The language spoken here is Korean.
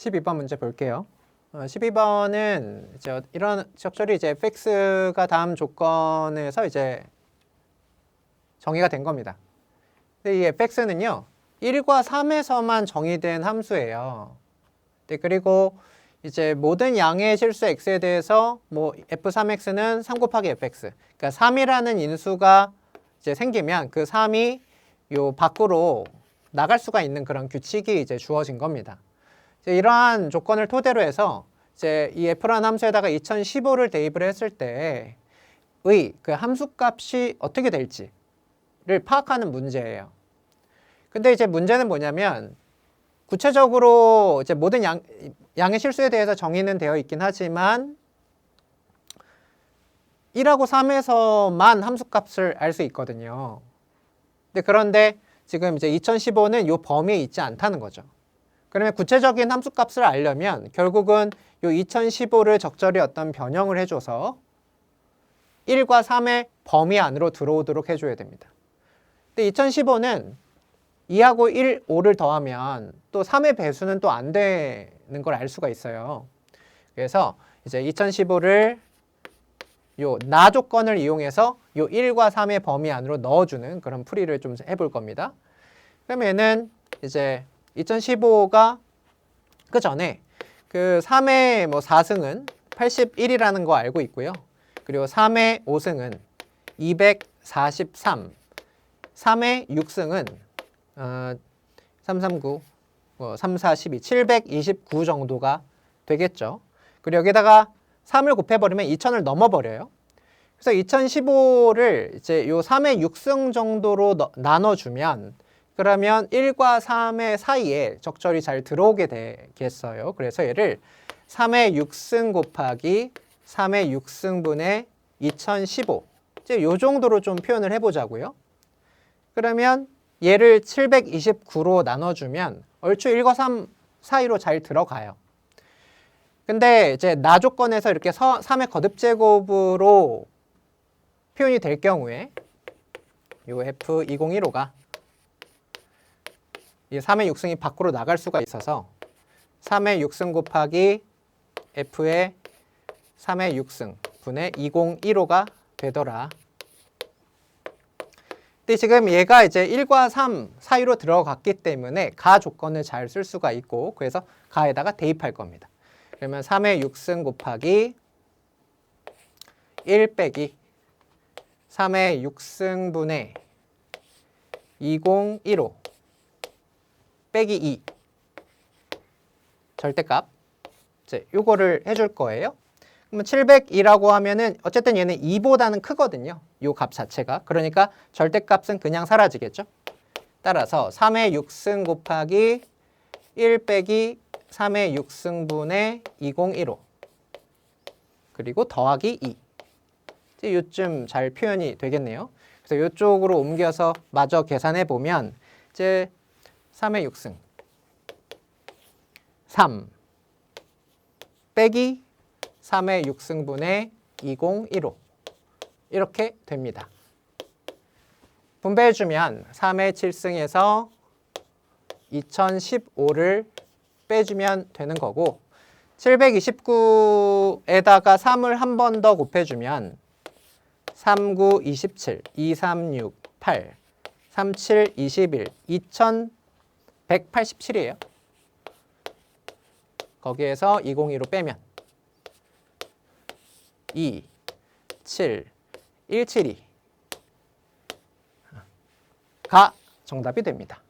12번 문제 볼게요. 어, 12번은 이제 이런 적절히 이제 fx가 다음 조건에서 이제 정의가 된 겁니다. 근데 이 fx는요. 1과 3에서만 정의된 함수예요. 네, 그리고 이제 모든 양의 실수 x에 대해서 뭐 f3x는 3 곱하기 fx. 그러니까 3이라는 인수가 이제 생기면 그 3이 요 밖으로 나갈 수가 있는 그런 규칙이 이제 주어진 겁니다. 이러한 조건을 토대로 해서 이제 이 f라는 함수에다가 2015를 대입을 했을 때의 그 함수값이 어떻게 될지를 파악하는 문제예요. 근데 이제 문제는 뭐냐면 구체적으로 이제 모든 양, 양의 실수에 대해서 정의는 되어 있긴 하지만 1하고 3에서만 함수값을 알 수 있거든요. 근데 그런데 지금 이제 2015는 이 범위에 있지 않다는 거죠. 그러면 구체적인 함수값을 알려면 결국은 이 2015를 적절히 어떤 변형을 해줘서 1과 3의 범위 안으로 들어오도록 해줘야 됩니다. 근데 2015는 2하고 1, 5를 더하면 또 3의 배수는 또 안 되는 걸 알 수가 있어요. 그래서 이제 2015를 요 나 조건을 이용해서 요 1과 3의 범위 안으로 넣어주는 그런 풀이를 좀 해볼 겁니다. 얘는 이제 2015가 그 전에 그 3의 뭐 4승은 81이라는 거 알고 있고요. 그리고 3의 5승은 243, 3의 6승은 어, 339, 어, 3, 4, 12, 729 정도가 되겠죠. 그리고 여기다가 3을 곱해버리면 2000을 넘어버려요. 그래서 2015를 이제 요 3의 6승 정도로 너- 나눠주면 그러면 1과 3의 사이에 적절히 잘 들어오게 되겠어요. 그래서 얘를 3의 6승 곱하기 3의 6승분의 2015 이제 요 정도로 좀 표현을 해보자고요. 그러면 얘를 729로 나눠주면 얼추 1과 3 사이로 잘 들어가요. 근데 이제 나 조건에서 이렇게 3의 거듭 제곱으로 표현이 될 경우에 요 F2015가 이 3의 6승이 밖으로 나갈 수가 있어서 3의 6승 곱하기 F의 3의 6승 분의 2015가 되더라. 근데 지금 얘가 이제 1과 3 사이로 들어갔기 때문에 가 조건을 잘 쓸 수가 있고 그래서 가에다가 대입할 겁니다. 그러면 3의 6승 곱하기 1 빼기 3의 6승분의 2015 빼기 2 절대값 이제 요거를 해줄 거예요. 그러면 702라고 하면은 어쨌든 얘는 2보다는 크거든요. 요 값 자체가. 그러니까 절대값은 그냥 사라지겠죠. 따라서 3의 6승 곱하기 1 빼기 3의 6승분의 2015 그리고 더하기 2 이제 요쯤 잘 표현이 되겠네요. 그래서 이쪽으로 옮겨서 마저 계산해 보면 이제 3의 6승 3 빼기 3의 6승분의 2015 이렇게 됩니다. 분배해주면 3의 7승에서 2015를 빼주면 되는 거고 729에다가 3을 한 번 더 곱해주면 39, 27, 236, 8, 37, 21, 2187이에요. 거기에서 202로 빼면 2, 7, 172가 정답이 됩니다.